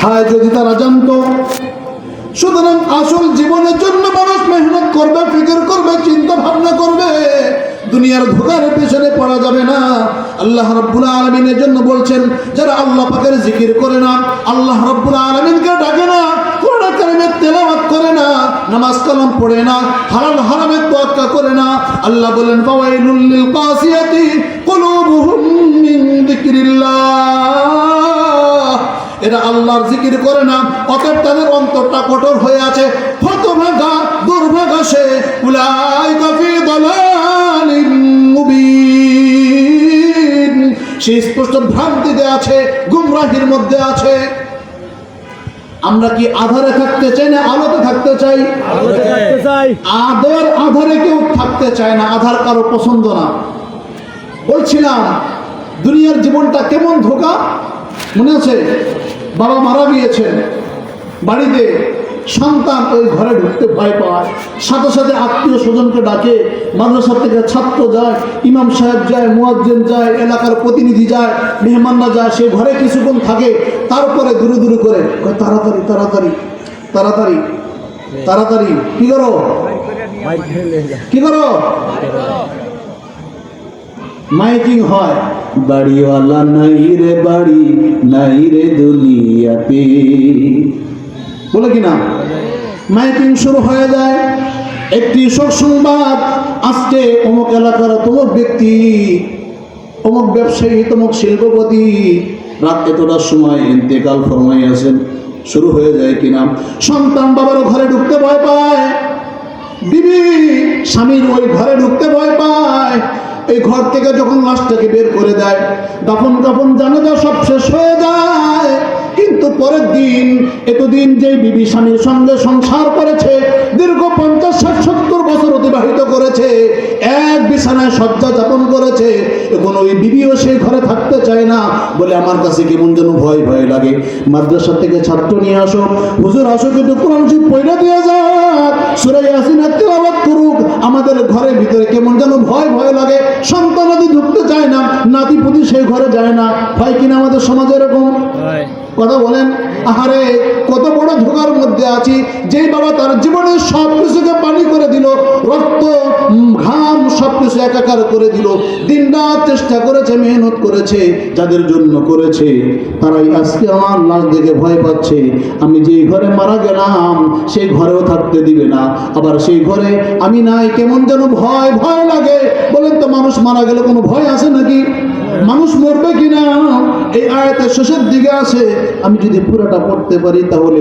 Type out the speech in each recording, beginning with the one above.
হায় যদি তারা জানতো। সুতরাং আসল জীবনের জন্য মানুষ মেহনত করবে, ফিকির করবে চিন্তা ভাবনা করবে। দুনিয়ার ধোকার পেছনে পড়া যাবে না। আল্লাহ রব্বুল আলমিনের জন্য বলছেন, যারা আল্লাহ পাকের জিকির করে না, আল্লাহ রব্বুল আলমিনকে ডাকে না করে না, নামাজ কালাম পড়ে না তোয়াক্কা করে না, আল্লাহ বলেন এরা আল্লাহর জিকির করে না অতএব তাদের অন্তরটা কঠোর হয়ে আছে। হতভাগা দুর্ভাগা সে উলাই কফি সে স্পষ্ট ভ্রান্তিতে আছে গুমরাহির মধ্যে আছে। আমরা কি আধারে থাকতে চাই না আলোতে থাকতে চাই? আলোতে থাকতে চাই। আধার আধারে কেউ থাকতে চায় না আধার কারও পছন্দ না। বলছিলাম দুনিয়ার জীবনটা কেমন ধোকা? মনে আছে? বাবা মারা গিয়েছেন। বাড়িতে সন্তান ওই ঘরে ঢুকতে ভয় পায়। সাথে সাথে আত্মীয় স্বজনকে ডাকে। মাদ্রাসা থেকে ছাত্র যায় ইমাম সাহেব যায় মুয়াজ্জেন যায় এলাকার প্রতিনিধি যায় মেহমানরা যায় সে ঘরে কিছুক্ষণ থাকে তারপরে দূরে দূরে করে তাড়াতাড়ি তাড়াতাড়ি তাড়াতাড়ি তাড়াতাড়ি কি করো? কি করো? মাইকিং হয়। বাড়িওয়ালা নাই রে বাড়ি, নাই রে দুনিয়াতে বলে কি না? মাইকিং শুরু হয়ে যায়। একটি শোক সংবাদ, আজকে অমুক এলাকার তমুক ব্যক্তি অমুক ব্যবসায়ী, তমুক শিল্পপতি, রাত এতটার সময় ইন্তেকাল ফরমাই আছেন, শুরু হয়ে যায় কিনা সন্তান বাবার ঘরে ঢুকতে ভয় পায়। বিবি স্বামীর ওই ঘরে ঢুকতে ভয় পায়। এই ঘর থেকে যখন লাশটাকে বের করে দেয় দাফন কাফন জানাজা সব শেষ হয়ে যায়। কিন্তু পরের দিন, এতদিন যে বিবি স্বামীর সঙ্গে সংসার করেছে, দীর্ঘ পঞ্চাশ, ষাট, সত্তর বছর অতিবাহিত করেছে, এক বিছানায় শয্যা যাপন করেছে, এখন ওই বিবিও সেই ঘরে থাকতে চায় না বলে আমার কাছে কেমন যেন ভয় ভয় লাগে। মাদ্রাসা থেকে ছাত্র নিয়ে আসো। হুজুর, আসো কিন্তু কোরআন শরীফ পয়লা দিয়ে যাক। সুরাই তেলাওয়াত করুক। আমাদের ঘরের ভিতরে কেমন যেন ভয় ভয় লাগে। সন্তানাদি ঢুকতে চায় না নাতি পুতি সেই ঘরে যায় না। হয় কিনা আমাদের সমাজে এরকম? হয়। কথা বলেন আহারে, কত বড় ধোকার মধ্যে আছি, যেই বাবা তার জীবনের সব কিছুকে পানি করে দিল, রক্ত ঘাম সব কিছু একাকার করে দিল। দিন রাত চেষ্টা করেছে, মেহনত করেছে, যাদের জন্য করেছে। তারাই আজকে আমার লাশ দেখে ভয় পাচ্ছে। আমি যেই ঘরে মারা গেলাম, সেই ঘরেও থাকতে দিবে না। আবার সেই ঘরে আমি নাই, কেমন যেন ভয় ভয় লাগে। বলেন তো, মানুষ মারা গেলে কোনো ভয় আছে নাকি? মানুষ মরবে কিনা? এই আয়াতের শেষের দিকে আছে আমি যদি পুরোটা পড়তে পারি তাহলে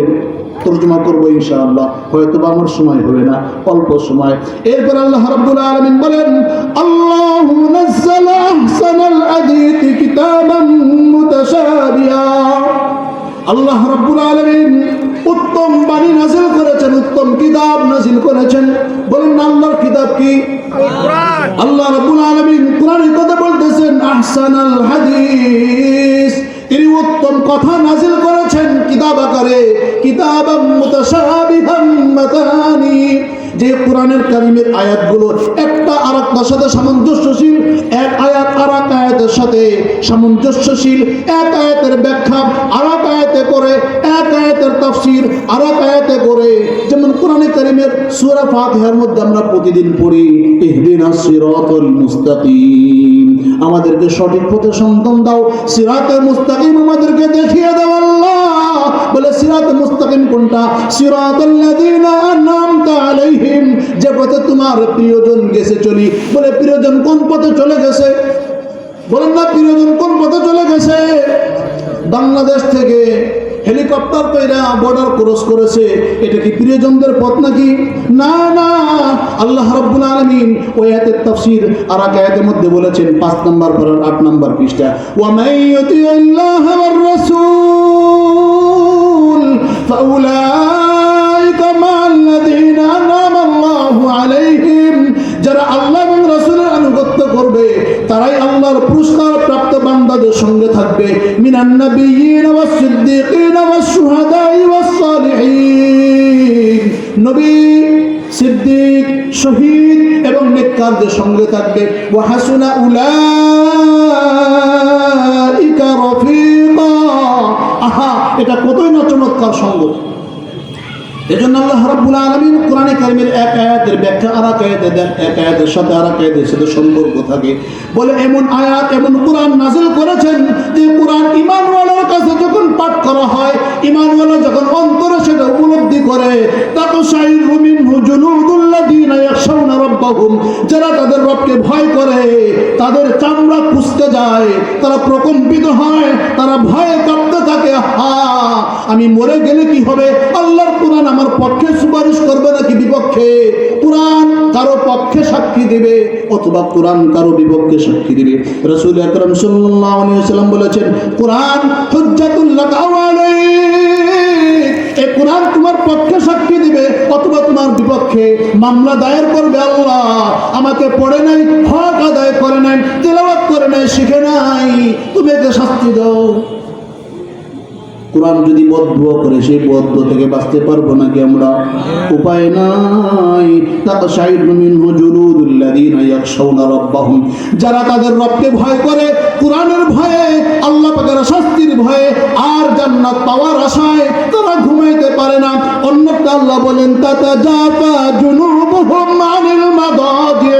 তর্জমা করব ইনশাআল্লাহ। হয়তো বা আমার সময় হবে না, অল্প সময়। এরপর আল্লাহ রাব্বুল আলামিন বলেন, আল্লাহু নাযালা আহসানাল হাদীথি কিতাবান মুতাশাবিহা। আল্লাহ রাব্বুল আলামিন উত্তম বাণী নাজিল করেছেন, উত্তম কিতাব নাজিল করেছেন। বলেন, আল্লাহর কিতাব কি? আল্লাহ রাব্বুল আলামিন কোরআনে কথা বলতেছেন, আহসানাল হাদিস। তিনি উত্তম কথা নাজিল করেছেন কিতাব আকারে। কিতাবাম যে কোরআনের কারিমের আয়াতগুলো একটা আর একটার সাথে সামঞ্জস্যশীল, এক আয়াত আর এক আয়াতের সাথে সামঞ্জস্যশীল, এক আয়াতের ব্যাখ্যা আর এক আয়াতে করে, এক আয়াতের তাফসির আর এক আয়াতে করে। যেমন কোরআনে কারিমের সূরা ফাতিহার মধ্যে আমরা প্রতিদিন পড়ি, ইহদিনাস সিরাতাল মুস্তাকিম। আমাদেরকে সঠিক পথে সন্তান দাও। সিরাতে মুস্তাকিম আমাদেরকে দেখিয়ে দাও আল্লাহ। বলে, সিরাত মুস্তাকিম কোনটা? সিরাতাল্লাযীনা আনআমতা আলাইহিম। যে পথে তোমার প্রিয়জন গেছে চলি। বলে, প্রিয়জন কোন পথে চলে গেছে? বলেন না, প্রিয়জন কোন পথে চলে গেছে? বাংলাদেশ থেকে হেলিকপ্টার পেরা বর্ডার ক্রস করেছে। এটা কি প্রিয়জনদের পথ নাকি? না না। আল্লাহ রাব্বুল আলামিন ওই আয়াতের তাফসীর আর এক আয়াতের মধ্যে বলেছেন, পাঁচ নম্বর পর আট নম্বর পৃষ্ঠা ওয়া মাইয়ুতি আল্লাহ রাসূল, ফাউলাইকা মাআল্লাযীনা আনআমা আলাইহিম, যারা আল্লাহ এবং রাসূলের আনুগত্য করবে তারাই আল্লাহর পুরস্কার প্রাপ্ত বান্দাদের সঙ্গে থাকবে। মিনান ওয়াস সিদ্দিকিন ওয়াস শুহাদাই ওয়াস সালিহিন। নবী সিদ্দিক, শহীদ এবং নেককারদের সঙ্গে থাকবে। ওয়া হাসুনা উলাইকা রফিকা। আহা, এটা কতই না চমৎকার সঙ্গ এজন্য আল্লাহ রাব্বুল আলামিন কোরআনে কারিমের এক আয়াতের ব্যাখ্যা আর এক আয়াতে দেন, এক আয়াতের সাথে আর এক আয়াতের সাথে সম্পর্ক থাকে। বলে এমন আয়াত, এমন কোরআন নাজিল করেছেন যে কোরআন ইমানওয়ালার কাছে যখন পাঠ করা হয়, ইমানওয়ালা যখন অন্তরে সেটা উপলব্ধি করে, তাকে সাইর রুমিন ইয়াখশাউনা রাব্বাহুম যারা তাদের রবকে ভয় করে, তাদের চামড়া কুঁচতে যায়, তারা প্রকম্পিত হয়, তারা ভয়ে কাঁপতে থাকে। হা আমি মরে গেলে কি হবে? আল্লাহর কোরআন আমার পক্ষে সুপারিশ করবে নাকি বিপক্ষে? কোরআন কারও পক্ষে সাক্ষী দেবে, অথবা কোরআন কারও বিপক্ষে সাক্ষী দেবে। রসুল আকরম ওয়াসাল্লাম বলেছেন, কোরআন হুজ্জাতুল্লাহ কোরআন তোমার পক্ষে সাক্ষী দিবে অথবা তোমার বিপক্ষে, মামলা দায়ের করবে আল্লাহ। আমাকে পড়ে নাই, হক আদায় করে নাই, তেলাওয়াত করে নাই, শিখে নাই। তুমি একে শাস্তি দাও। কোরআন যদি বদ্ধ করে, সেই বদ্ধ থেকে বাঁচতে পারব নাকি আমরা? উপায় নাই। যারা তাদের রবকে ভয় করে, কোরআনের ভয়ে, আল্লাহ পাকের শাস্তির ভয়ে আর জান্নাত পাওয়ার আশায় তারা ঘুমাইতে পারে না। অন্যটা আল্লাহ বলেন তাতা জাতা জুনুবুহুম আনিল মাদাজি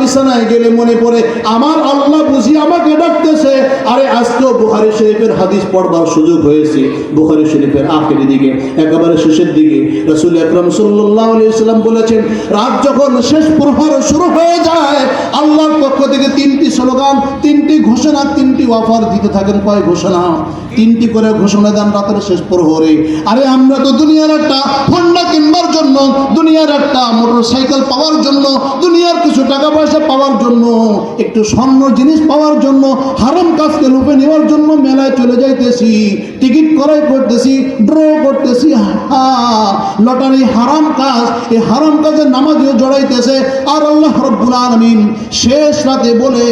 বিছানায় গেলে মনে পড়ে, আমার আল্লাহ বুঝি আমাকে ডাকতেছে। আরে, আজকেও বুখারি শরীফের হাদিস পড়বার সুযোগ হয়েছে। বুখারি শরীফের আখেরি দিকে, একেবারে শেষের দিকে রসুল আকরম সাল্লাম বলেছেন, রাত যখন শেষ প্রহর শুরু হয়ে যায়, আল্লাহর পক্ষ থেকে তিনটি স্লোগান, তিনটি ঘোষণা, তিনটি অফার দিতে থাকেন। কয় ঘোষণা? তিনটি করে ঘোষণা দেন রাতের শেষ প্রহরে। আরে, আমরা তো দুনিয়ার একটা হন্ডা কিনবার জন্য, দুনিয়ার একটা মোটর সাইকেল পাওয়ার জন্য, দুনিয়ার কিছু টাকা পয়সা পাওয়ার জন্য, একটু স্বর্ণ জিনিস পাওয়ার জন্য, হারাম কাজকে লুপে নেওয়ার জন্য মেলায় চলে যাইতেছি, টিকিট করাই করতেছি ড্র করতেছি লটারি হারাম কাজ এই হারাম কাজের নামাজও জড়াইতেছে। আর আল্লাহ রব্বুল আলমিন শেষ রাতে বলে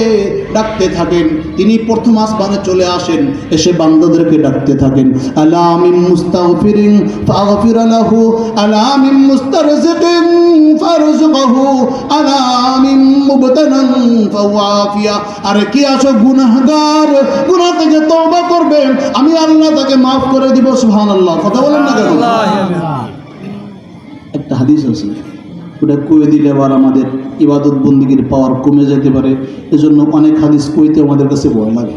ডাকতে থাকেন। তিনি প্রথম আসমানে চলে আসেন, এসে বান্দাদেরকে ডাকতে থাকেন। আলামিন মুস্তাগফিরিন ফাগফির লাহু আলামিন মুস্তারজিকিন ফারজুকহু আলামিন মুবতানান ফাওয়াফিয়া। আরে কি আছো গুনাহগার? গুনাহ থেকে তওবা করবে। আমি আল্লাহ তাকে maaf করে দিব সুবহানাল্লাহ। কথা বলেন না কেন? একটা হাদিস আছে। ওটা কয়ে দিলে আবার আমাদের ইবাদত বন্দিগির পাওয়ার কমে যেতে পারে। এজন্য অনেক হাদিস কইতে আমাদের কাছে ভয় লাগে।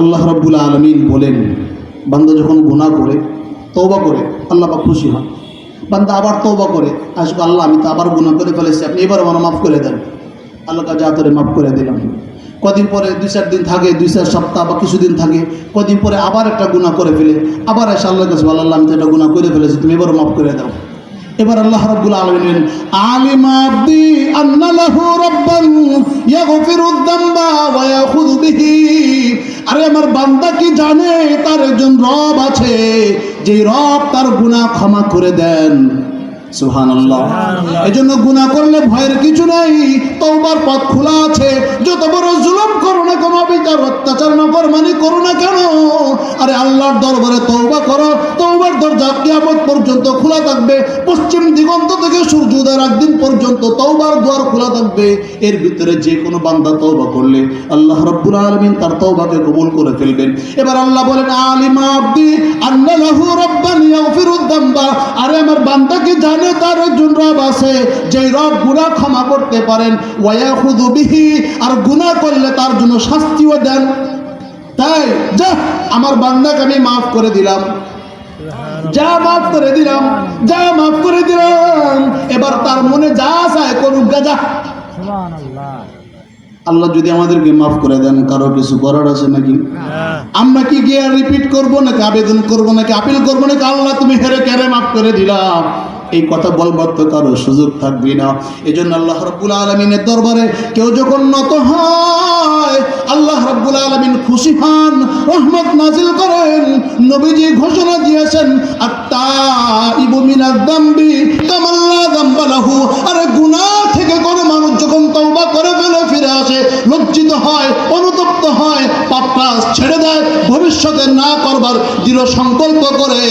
আল্লাহ রাব্বুল আলমিন বলেন বান্দা যখন গুনাহ করে তওবা করে আল্লাহ খুশি হন। বান্দা আবার তওবা করে, আসব, আল্লাহ, আমি তো আবার গুণা করে ফেলেছি, আপনি এবার আমার মাফ করে দেন। আল্লাহ কাজে আতরে মাফ করে দিলাম। কদিন পরে দুই চার দিন থাকে, দুই চার সপ্তাহ বা কিছুদিন থাকে, কদিন পরে আবার একটা গুণা করে ফেলে, আবার এসে আল্লাহ কাছে আল্লাহ, আমি তো এটা গুণা করে ফেলেছি, তুমি এবারও মাফ করে দাও। এবার আল্লাহ রাব্বুল আলামিন আলিম আব্দি আন্না লাহু রাব্বান ইয়াগফিরু ওয়া ইয়াখুযু বিহি। আরে আমার বান্দা কি জানে তার একজন রব আছে যে রব তার গুনাহ ক্ষমা করে দেন। সুবহানাল্লাহ। এজন্য গুনাহ করলে ভয়ের কিছু নাই তওবার পথ খোলা আছে। যত বড় জুলুম করো না কেন বিচার অত্যাচার না ফরমানি করো না কেন আরে আল্লাহর দরবারে তওবা করো তওবার দরজা কিয়ামত পর্যন্ত খোলা থাকবে। পশ্চিম দিগন্ত থেকে সূর্যোদয়ের একদিন পর্যন্ত তওবার দ্বার খোলা থাকবে। এর ভিতরে যে কোনো বান্দা তওবা করলে আল্লাহ রাব্বুল আলামিন তার তওবাকে কবুল করে ফেলবেন। এবার আল্লাহ বলেন, আলিমা আব্দি, আন্না লাহু রাব্বান ইয়াগফিরুদ দামবা। আরে আমার বান্দা কি জানে তার একজন রব আছে যে রব গুনাহ ক্ষমা করতে পারেন। ওয়ায়াখুযু বিহি, আর গুনাহ করলে তার জন্য শাস্তিও দেন। তাই, যা, আমার বান্দাকে আমি মাফ করে দিলাম। যা মাফ করে দিলাম, যা মাফ করে দিলাম, এবার তার মনে যা চায় করুক গা যা আল্লাহ যদি আমাদেরকে মাফ করে দেন, কারও কিছু করার আছে নাকি? আমরা কি গিয়ে রিপিট করব নাকি আবেদন করব নাকি আপিল করব নাকি? আল্লাহ তুমি হেরে কেড়ে মাফ করে দিলাম। এই কথা বলবার তো কারও সুযোগ থাকবে না। এই জন্য আল্লাহ রব্বুল আলমিনের দরবারে কেউ যখন নত হয়, আল্লাহ রব্বুল আলমিন খুশি হন, রহমত নাজিল করেন, নবীজি ঘোষণা দিয়েছেন আত্মা ইবু মিনার দাম্বি কামাল্লা দাম্বালাহু আরে থেকে কোনো মানুষ যখন তওবা করে ফেলে, ফিরে আসে, লজ্জিত হয় অনুতপ্ত হয় পাপটা ছেড়ে দেয় ভবিষ্যতে না করবার দৃঢ় সংকল্প করে।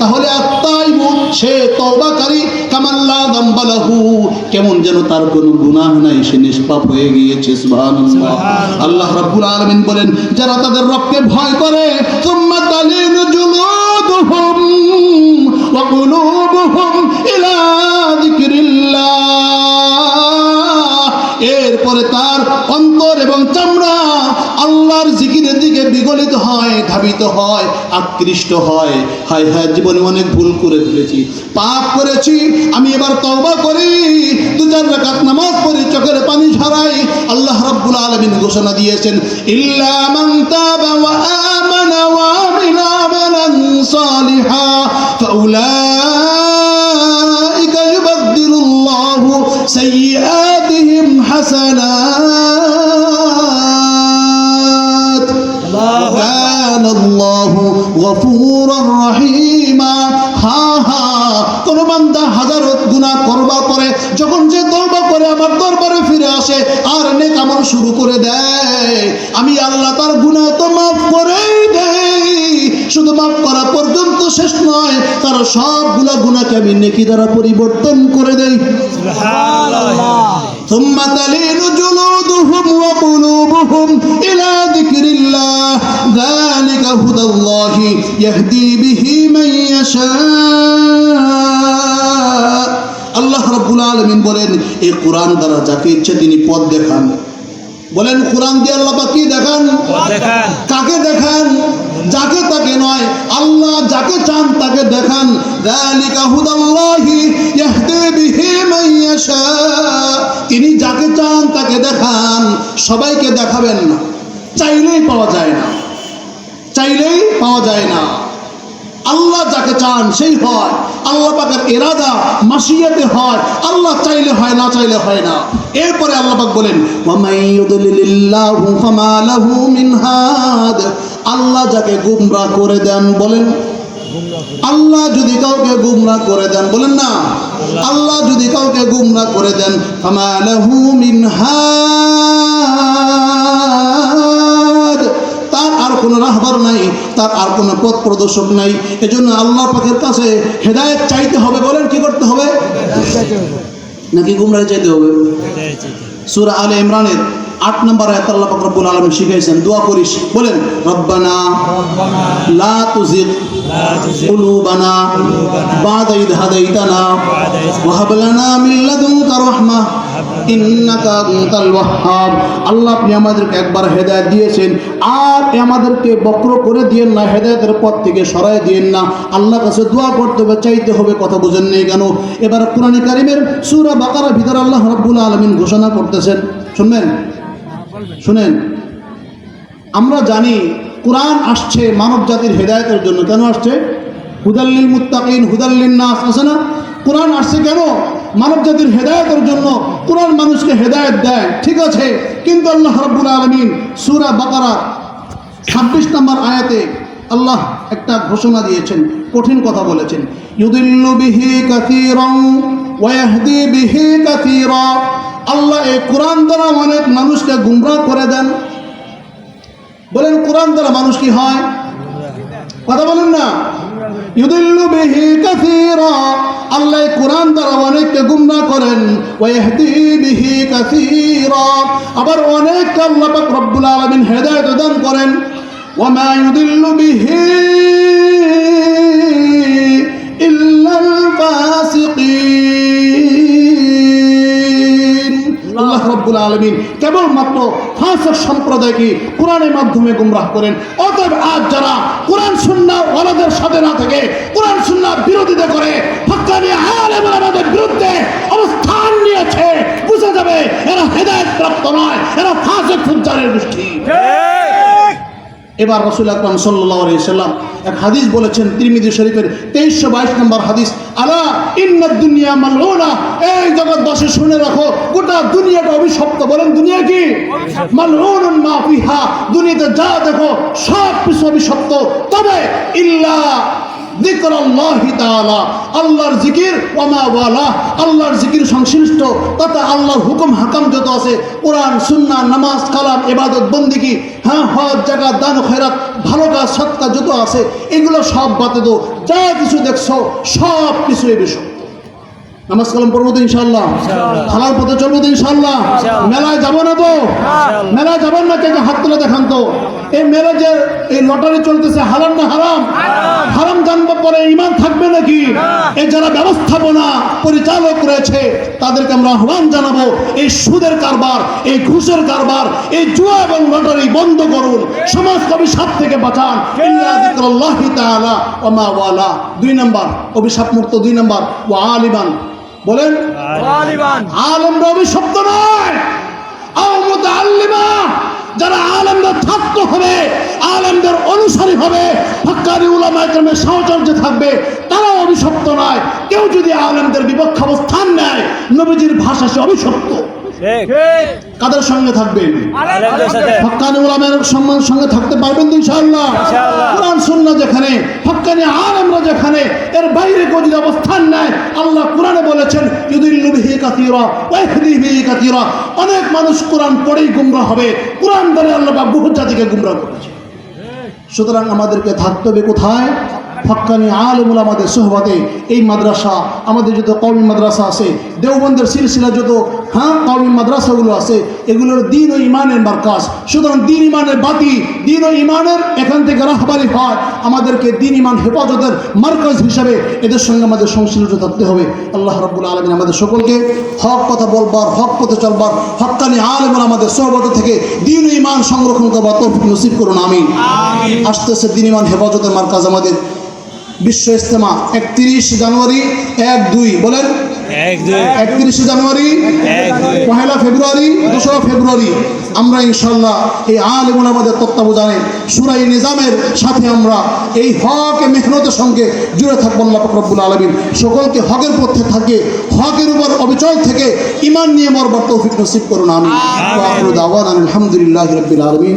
তাহলে আত্মাই সে তওবাকারী কামাল্লা দাম্বালাহু কেমন যেন তার কোনো গুনাহ নাই সে নিষ্পাপ হয়ে গিয়েছে আল্লাহ রাব্বুল আলামিন বলেন যারা তাদের রবকে ভয় করে সুম্মা তালিনু জুলুদুহুম ওয়া কুলুবুহুম ইলা যিকরিল্লাহ। এরপরে তার বিগলিত হয়, ধাবিত হয়, আকৃষ্ট হয়। হায় হায়, জীবনে অনেক ভুল করে ফেলেছি। পাপ করেছি, আমি এবার তওবা করি। দু চার রাকাত নামাজ পড়ি চোখের পানি ঝরাই। আল্লাহ রাব্বুল আলামিন ঘোষণা দিয়েছেন, ইল্লা মান তাবা ওয়া আমানা ওয়া আমিলা আমালান সালিহা, ফাউলাইকা ইউবাদদিলুল্লাহু সাইয়্যাতিহিম ফিরে আসে আর নেক আমল শুরু করে দেয় আমি আল্লাহ তার গুনাহ তো মাফ করেই দেই শুধু মাফ করা পর্যন্ত শেষ নয় তার সবগুলা গুনাহকে আমি নেকি দ্বারা পরিবর্তন করে দেই ثم تلين جلودهم وقلوبهم إلى ذكر الله ذلك هدى الله يهدي به من يشاء আল্লাহ রাব্বুল আলামিন বলেন এই কোরআন দ্বারা যাকে ইচ্ছে তিনি পথ দেখান। বলেন কোরআন দিয়ে আল্লাহ কি দেখান? কাকে দেখান? যাকে তাকে নয় আল্লাহ যাকে চান তাকে দেখান। তিনি যাকে চান তাকে দেখান। সবাইকে দেখাবেন না। চাইলেই পাওয়া যায় না। চাইলেই পাওয়া যায় না। আল্লাহ যাকে চান সেই হয়। আল্লাহ পাকের এরাদা মাসিয়াতে হয়। আল্লাহ চাইলে হয়, না চাইলে হয় না। এরপরে আল্লাহ পাক বলেন আল্লাহ যাকে গুমরাহ করে দেন বলেন, আল্লাহ যদি কাউকে গুমরাহ করে দেন, বলেন না, আল্লাহ যদি কাউকে গুমরাহ করে দেন, ফামা লাহু মিন রাহবার নাই তার আর কোনো পথ প্রদর্শক নাই। এজন্য আল্লাহ পাখের কাছে হেদায়ত চাইতে হবে বলেন কি করতে হবে? নাকি গুমরা চাইতে হবে। সুরা আলে ইমরানের আট নম্বর আয়াত আল্লাহ পাক শিখাইছেন, দোয়া করিস। বলেন, রব্বানা লা তুজিগ কুলুবানা বাদা হাদাইতানা ওয়া লানা মিন লাদুনকা রাহমাহ ইন্নাকা আনতাল ওয়াহ্হাব। আল্লাহ আপনি আমাদেরকে একবার হেদায়েত দিয়েছেন, আর আমাদেরকে বক্র করে দিয়েন না, হেদায়েতের পথ থেকে সরায় দিয়েন না। আল্লাহ কাছে দোয়া করতে হবে, চাইতে হবে, কথা বোঝেন নেই কেন? এবার কোরআন কারিমের সুরা বাকারার ভিতরে আল্লাহ রাব্বুল আলামিন ঘোষণা করতেছেন। শুনবেন? শুনেন, আমরা জানি কোরআন আসছে মানব জাতির হেদায়তের জন্য। কেন আসছে? হুদাল্লিল মুত্তাকিন, হুদাল্লিন নাস, আছে না? কোরআন আসছে কেন? মানব জাতির হেদায়তের জন্য। কোরআন মানুষকে হেদায়েত দেয়, ঠিক আছে, কিন্তু আল্লাহ রাব্বুল আলামিন সূরা বাকারা ছাব্বিশ নম্বর আয়াতে আল্লাহ একটা ঘোষণা দিয়েছেন, কঠিন কথা বলেছেন। ইউদিল্লু বিহি কাসীরান ওয়া ইয়াহদি বিহি কাসীরা আল্লাহ এই কোরআন দ্বারা অনেক মানুষকে গুমরাহ করে দেন। বলেন, কোরআন দ্বারা মানুষ কি হয়? কথা বলেন না। ইউদিল্লু বিহি কাসীরা আল্লাহ কোরআন দ্বারা অনেককে গুমরাহ করেন। ওয়া ইয়াহদি বিহি কাসীরা আবার অনেককে আল্লাহ পাক রব্বুল আলামিন হেদায়েত দান করেন। ওয়া মা ইউদিল্লু বিহি আলমিন। কেবলমাত্র ফাঁসের সম্প্রদায়কে কোরআনের মাধ্যমে গুমরাহ করেন। অতএব আজ যারা কোরআন সুন্না ওয়ালাদের সাথে না থেকে কোরআন সুন্না বিরোধিতা করে হক্কানি আলেম আমাদের বিরুদ্ধে অবস্থান নিয়েছে বুঝে যাবে এরা হেদায়ত প্রাপ্ত নয় এরা ফুজ্জারের গোষ্ঠী। এবার রসুল আকরাম সাল্লাহ সাল্লাম এক হাদিস বলেছেন তিরমিদি শরীফের তেইশশো বাইশ নম্বর হাদিস আলা ইন্নার দুনিয়া মালউনা এই জগৎবাসী শুনে রাখো গোটা দুনিয়াটা অভিশপ্ত। বলেন দুনিয়া কি? মালউনুন মা পিহা দুনিয়াতে যা দেখো সব কিছু অভিশপ্ত। তবে ইল্লা আল্লাহর জিকির ওমা আল্লাহর জিকির সংশ্লিষ্ট তথা আল্লাহর হুকুম হাকাম যত আছে কোরআন সুন্নাহ নামাজ কালাম ইবাদত বন্দিগি হ্যাঁ হজ জাকাত দান খয়রাত ভালো কাজ সৎকার যত আছে এগুলো সব বাতে দো যা কিছু দেখছ সব কিছু এ বিষয় নামাজ কালাম পড়ব তো ইনশাল্লাহ হালাল পথে চলবো তো ইনশাল্লাহ মেলায় যাব না তো? মেলায় যাবেন না কে হাত তুলে দেখান তো? এই যে এই লটারি চলতেছে হারাম না হারাম? হারাম। জানবার পরে ইমান থাকবে নাকি? এই যারা ব্যবস্থাপনা পরিচালক রয়েছে তাদেরকে আমরা আহ্বান জানাব এই সুদের কারবার এই ঘুষের কারবার এই জুয়া এবং লটারি বন্ধ করুন। সমাজ অভিশাপ থেকে বাঁচান। ওয়ালা। দুই নাম্বার অভিশাপ মুক্ত দুই নাম্বার ওয়া আলিমান। বলেন? আলমরা অভিশপ্ত নয়। যারা আলমদের ছাত্র হবে, আলমদের অনুসারী হবে হক্কানি উলামা একরমের সাহচর্য থাকবে, তারাও অভিশপ্ত নয়। কেউ যদি আলমদের বিপক্ষ অবস্থান নেয়, নবীজির ভাষা সে অভিশপ্ত। কাদের সঙ্গে থাকবেন সাথে। উলামের সম্মান সঙ্গে থাকতে পারবেন তো ইনশাআল্লাহ। ইনশাআল্লাহ। কোরআন সুন্নাহ যেখানে হক্কানি আলেমরা যেখানে এর বাইরে যদি অবস্থান নেয় আল্লাহ কোরআনে বলেছেন ইউদিল্লু বিহি কাসীরা ওয়া ইয়াহদি বিহি কাসীরা। অনেক মানুষ কোরআন পড়েই গুমরাহ হবে। কোরআন দ্বারা আল্লাহ পাক বহু জাতিকে গুমরাহ করেছে। সুতরাং আমাদেরকে থাকতে হবে কোথায়? হক্কানি আলমুল আমাদের সোহবাতে এই মাদ্রাসা আমাদের যত কওমি মাদ্রাসা আছে দেওবন্দের সিলসিলা যত হ্যাঁ কওমি মাদ্রাসাগুলো আছে এগুলোর দিন ও ইমানের মার্কাজ। সুতরাং দিন ইমানের বাতি দিন ও ইমানের এখান থেকে রাহবারি হয় আমাদেরকে দিন ইমান হেফাজতের মার্কাজ হিসাবে এদের সঙ্গে আমাদের সংশ্লিষ্ট থাকতে হবে। আল্লাহ রব্বুল আলমিন আমাদের সকলকে হক কথা বলবার হক পথে চলবার হক্কানি আলমুল আমাদের সোহবত থেকে দিন ইমান সংরক্ষণ করবার তৌফিক নসিব করুন আমি আসতেছে দিন ইমান হেফাজতের মার্কাজ আমাদের। বিশ্ব ইস্তেমা একত্রিশ জানুয়ারি এক দুই বলেন। একত্রিশে জানুয়ারি পহেলা ফেব্রুয়ারি দোসরা ফেব্রুয়ারি। আমরা ইনশাল্লাহ এই আলিমুল আমাদের তত্ত্বাবধানে সুরাই নিজামের সাথে আমরা এই হক মেহনতের সঙ্গে জুড়ে থাকব আল্লাহ ফকরবুল আলমিন। সকলকে হকের পথে থাকে হকের উপর অবিচল থেকে ইমান নিয়ে মরবার তৌফিক নসিব করুন আমি আলহামদুলিল্লাহ রবিল আলমিন।